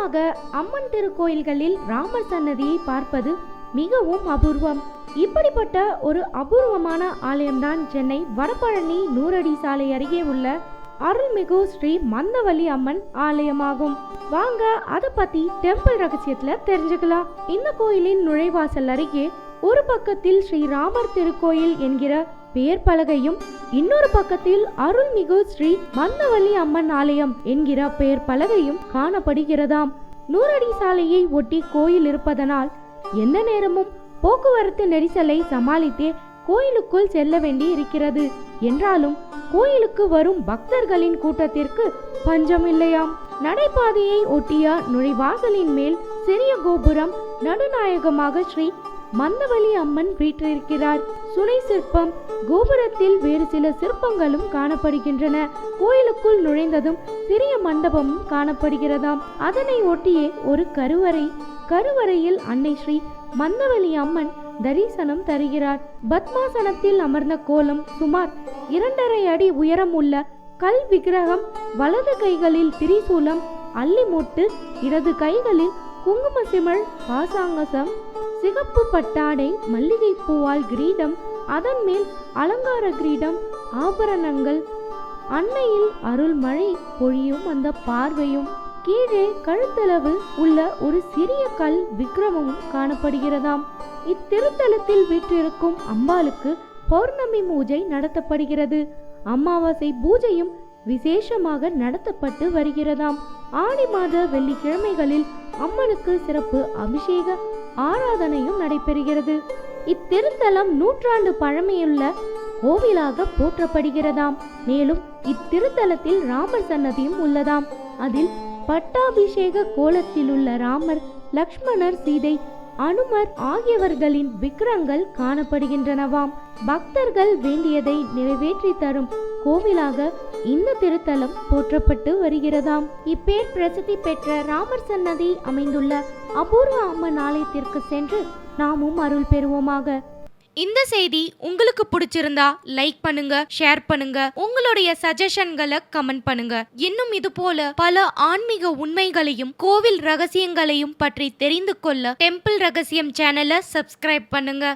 பொதுவாக அம்மன் திருக்கோயில்களில் ராமர் சன்னதியை பார்ப்பது மிகவும் அபூர்வம். இப்படிப்பட்ட ஒரு அபூர்வமான ஆலயம்தான் சென்னை வடபழனி நூறடி சாலை அருகே உள்ள அருள்மிகு ஸ்ரீ மந்தவல்லி அம்மன் ஆலயமாகும். வாங்க அத பத்தி டெம்பிள் ரகசியத்துல தெரிஞ்சுக்கலாம். இந்த கோயிலின் நுழைவாசல் அருகே ஒரு பக்கத்தில் ஸ்ரீ ராமர் திருக்கோயில் என்கிற பெயர் பலகையும் இன்னொரு பக்கத்தில் அருள்மிகு ஸ்ரீ மந்தவல்லி அம்மன் ஆலயம் என்கிற பெயர் பலகையும் காணப்படுகிறதாம். நூறடி சாலையை ஒட்டி கோயில் இருப்பதனால் எந்த நேரமும் போக்குவரத்து நெரிசலை சமாளித்தே கோயிலுக்குள் செல்ல வேண்டி இருக்கிறது என்றாலும் கோயிலுக்கு வரும் பக்தர்களின் கூட்டத்திற்கு பஞ்சம் இல்லையாம் நடைபாதையை ஒட்டிய நுழைவாசலின் மேல் சிறிய கோபுரம் நடுநாயகமாக ஸ்ரீ மந்தவலி அம்மன் வீற்றிருக்கிறார். சுனை சிற்பம் கோபுரத்தில் வேறு சில சிற்பங்களும் காணப்படுகின்றன. கோயிலுக்குள் நுழைந்ததும் சிறிய மண்டபமும் காணப்படுகிறதாம். அதனை ஒட்டியே ஒரு கருவறை. கருவறையில் அன்னை ஸ்ரீ மந்தவெளி அம்மன் தரிசனம் தருகிறார். பத்மாசனத்தில் அமர்ந்த கோலம் சுமார் இரண்டரை அடி உயரம் உள்ள கல் விக்கிரகம் வலது கைகளில் திரிசூலம் அல்லிமொட்டு இடது கைகளில் குங்கும சிமிழ் பாசாங்கசம் சிகப்பு பட்டாடை மல்லிகை பூவால் கிரீடம் அதன் மேல் அலங்கார கிரீடம் ஆபரணங்கள் அன்னையில் அருள் மழை பொழியும் அந்த பார்வையும் கீழே கழுத்தளவு உள்ள ஒரு சிறிய கல் விக்கிரமமும் காணப்படுகிறதாம். இத்திருத்தலத்தில் வீற்றிருக்கும் அம்பாளுக்கு பௌர்ணமி பூஜை நடத்தப்படுகிறது. அமாவாசை பூஜையும் விசேஷமாக நடத்தப்பட்டு வருகிறதாம். ஆடி மாத வெள்ளிக்கிழமைகளில் அம்மனுக்கு சிறப்பு அபிஷேக ஆராதனையும் நடைபெறுகிறது. இத்திருத்தலம் நூற்றாண்டு பழமையுள்ள கோவிலாக போற்றப்படுகிறதாம். மேலும் இத்திருத்தலத்தில் ராமர் சன்னதியும் உள்ளதாம். அதில் பட்டாபிஷேக கோலத்தில் உள்ள ராமர் லக்ஷ்மணர் சீதை அனுமர் ஆகியவர்களின் விக்கிரங்கள் காணப்படுகின்றனவாம். பக்தர்கள் வேண்டியதை நிறைவேற்றி தரும் கோவிலாக இந்த திருத்தலம் போற்றப்பட்டு வருகிறதாம். இப்பேர் பிரசித்தி பெற்ற ராமர் சன்னதி அமைந்துள்ள அபூர்வ அம்மன் ஆலயத்திற்கு சென்று நாமும் அருள் பெறுவோமாக. இந்த செய்தி உங்களுக்கு பிடிச்சிருந்தா லைக் பண்ணுங்க ஷேர் பண்ணுங்க. உங்களுடைய சஜஷன்களை கமெண்ட் பண்ணுங்க. இன்னும் இது போல பல ஆன்மீக உண்மைகளையும் கோவில் ரகசியங்களையும் பற்றி தெரிந்து கொள்ள டெம்பிள் ரகசியம் சேனலை சப்ஸ்கிரைப் பண்ணுங்க.